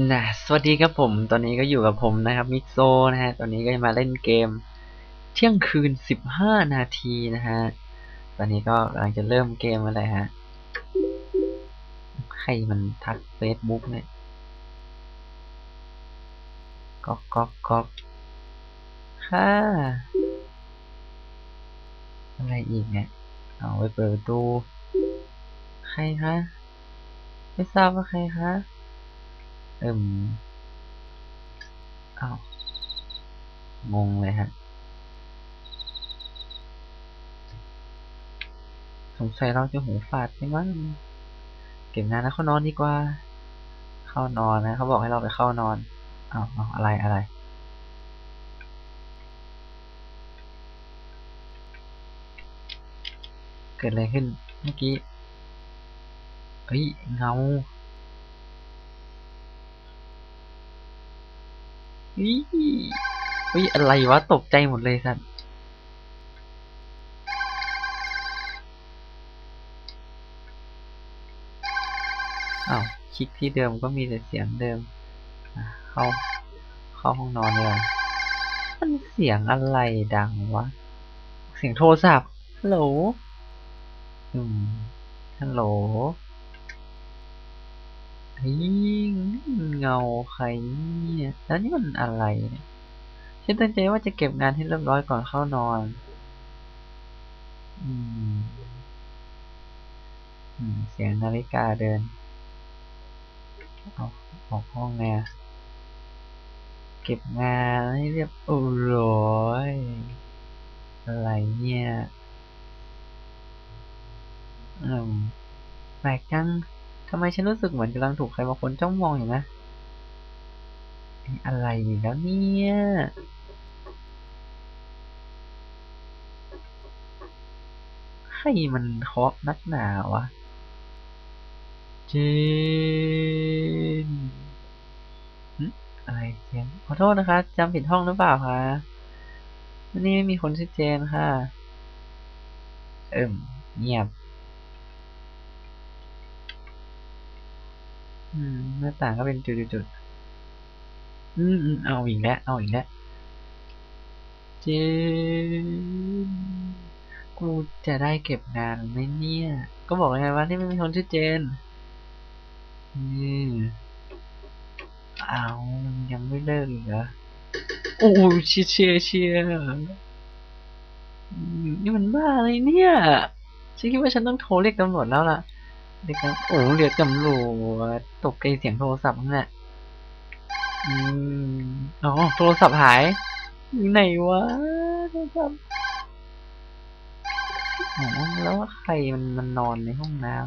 นะสวัสดีครับผม ตอนนี้ก็อยู่กับผมนะครับมิโซนะฮะ ตอนนี้ก็มาเล่นเกม เที่ยงคืน15นาทีนะฮะ ตอนนี้ก็กำลังจะเริ่มเกมอะไรฮะใครมันทักเฟซบุ๊กเนี่ยก๊อกก๊อกก๊อกค่ะ อะไรอีกเนี่ย เอาไปเปิดประตูใครคะ ไม่ทราบว่าใครคะ เอิ่มอ้าวงงเลยฮะ สงสัยเราจะหูฝาดใช่มั้งเก็บงานแล้วเข้านอนดีกว่า เข้านอนนะเขาบอกให้เราไปเข้านอนอาวอ้าวอะไรอะไรเกิดอะไรขึ้นเมื่อกี้ เฮ้ย เงา อีเฮ้ยอะไรวะ ตกใจหมดเลยสัตว์อ้าวคลิกที่เดิมก็มีแต่เสียงเดิม เข้า เข้าห้องนอนเลยมันเสียงอะไรดังวะ เสียงโทรศัพท์ฮัลโหลอืมฮัลโหล เฮ้ยเงาใครเนี่ย แล้วนี่มันอะไรเนี่ยฉันตั้งใจว่าจะเก็บงานให้เรียบร้อยก่อนเข้านอน อืมอืมเสียงนาฬิกาเดินออกออกห้องไงอะเก็บงานให้เรียบร้อย อะไรเนี่ย อืมแปลกจัง ทำไมฉันรู้สึกเหมือนกำลังถูกใครบางคนจ้องมองอยู่นะอะอะไรอีกแล้วเนี่ยใครมันเคาะนักหนาวะเจนหึอะไรเสียงขอโทษนะคะจำผิดห้องหรือเปล่าคะวันนี้ไม่มีคนชื่อเจนค่ะ เอิ่มเงียบ อืม หน้าต่างก็เป็นจุดๆอืมอืมเอาอีกแล้ว เอาอีกแล้วเจนกูจะได้เก็บงานไหมเนี่ย ก็บอกแล้วไงว่าที่ไม่มีคนชื่อเจนอืมเอายังไม่เลิกอีกเหรอโอ้เชียร์เชียร์เชียนี่มันบ้าอะไรเนี่ย ฉันคิดว่าฉันต้องโทรเรียกตำรวจแล้วล่ะ เรียกตำโอ้เรียกตำรวจตกใจเสียงโทรศัพท์นั่นแหละอืมอ๋อโทรศัพท์หายไหนวะโทรศัพท์อ๋อแล้วใครมันมันนอนในห้องน้ำ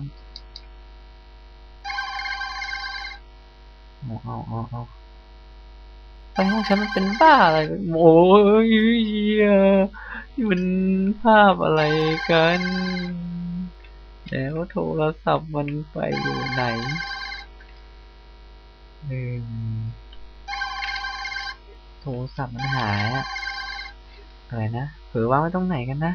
เอาเอาเอาไปห้องฉันมันเป็นบ้าอะไรโอ้ยเหี้ยนี่มันภาพอะไรกัน แล้วโทรศัพท์มันไปอยู่ไหนหนึ่งโทรศัพท์มันหายอะอะไรนะเผลอว่าไว้ตรงไหนกันนะ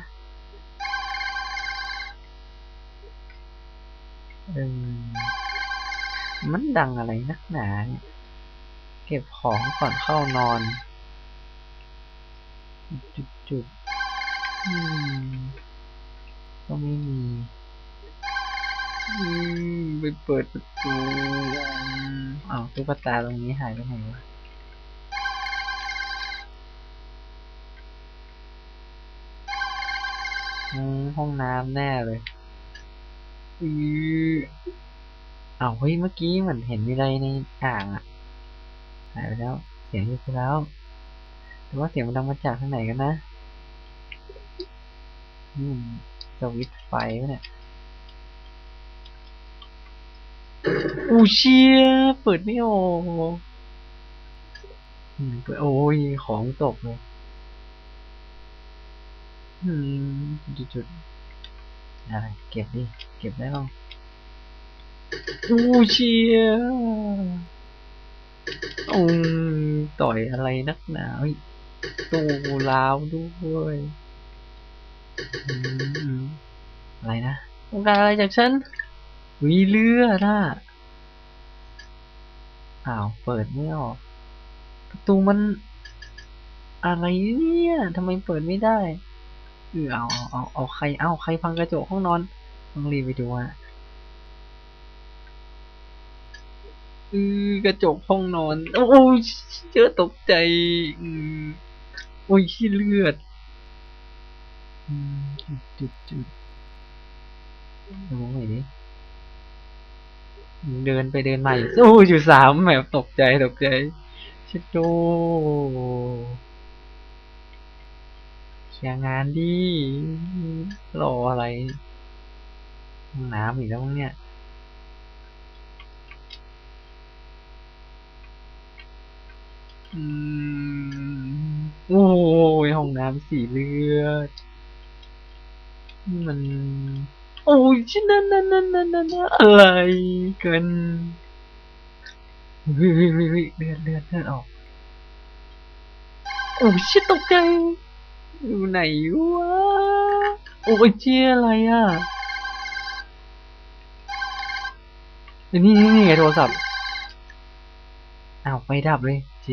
เออมันดังอะไรนักหนาเนี่ยเก็บของก่อนเข้านอน จุดจุดอืมก็ไม่มี ไปเปิดประตูอ้าวตุ๊กตาตรงนี้หายไปไหนวะห้องน้ำแน่เลยอืออ้าวเฮ้ย เมื่อกี้เหมือนเห็นมีอะไรในอ่างอะหายไปแล้ว เสียงหยุดไปแล้วแต่ว่าเสียงมันดังมาจากทางไหนกันนะอืมสวิตช์ไฟเนี่ย อูเชียเปิดไม่ออกอืมเปิดโอ้ยของตกเลยอืมจุดๆอะไรเก็บดิ เก็บได้บ้างอูเชียอืมต่อยอะไรนักหนาเฮ้ยตู้ลาวด้วยอืมอะไรนะต้องการอะไรจากฉันวิเลือดอะ อ้าว เปิดไม่ออก ประตูมัน อะไรเนี่ยทำไมเปิดไม่ได้ เออเอาเอาเอาเอาใคร เอาใครพังกระจกห้องนอน ต้องรีบไปดูอะเออกระจกห้องนอน โอ้ยเจอตกใจ อืมโอ้ยขี้เลือดอืมจุดจุดจุดมองหนดิ เดินไปเดินมาอยู่โอ้อยู่สามแบบตกใจตกใจชิดโดเคลียงานดิรออะไรห้องน้ำอีกแล้วเนี่ยอืมโอ้ยห้องน้ำสีเลือด มัน อ้ยชินั่นนั่นนั่นนั่นนั่นอะไรกันเฮ้ยเฮ้ยเลือดเลือดเลือดออกโอ้ยชิตกใจอยู่ไหนวะโอ้ยเจี๊ยอะไรอะเอ้นี่นี่นี่ไงโทรศัพท์อ้าวไฟดับเลยเจ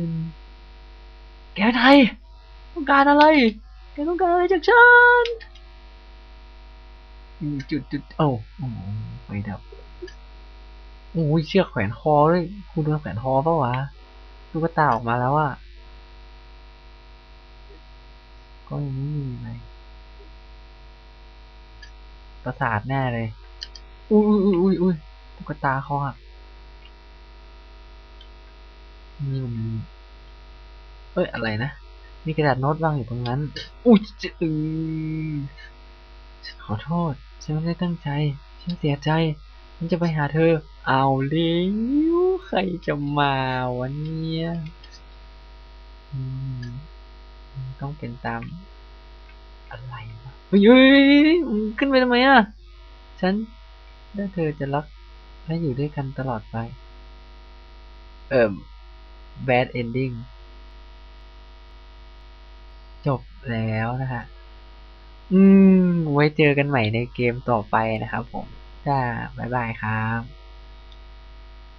นแกไทยต้องการอะไรแกต้องการอะไรจากฉัน จุดจุดโอ้โอ้ไฟดับโอ้ยเชือกแขวนคอด้วยคุณโดนแขวนคอเปล่าวะลูกตาออกมาแล้วอะก็ยังไม่มีอะไรประสาทแน่เลย อุ้ยอุ้ยอุ้ยอุ้ยตุ๊กตาคอหักนี่มันเอ้ยอะไรนะ มีกระดาษโน้ตวางอยู่ตรงนั้น อุ้ยจะอือฉันขอโทษ ฉันไม่ได้ตั้งใจ ฉันเสียใจ ฉันจะไปหาเธอ เอาเลี้ยวใครจะมาวันนี้อืมต้องเป็นตาม อะไรวะเฮ้ยเฮ้ยมึงขึ้นไปทำไมอะ ฉันและเธอจะรักและอยู่ด้วยกันตลอดไป เอ่อ bad ending จบแล้วนะฮะ อืม ไว้เจอกันใหม่ในเกมต่อไปนะครับผมจ้าบ๊ายบายครับ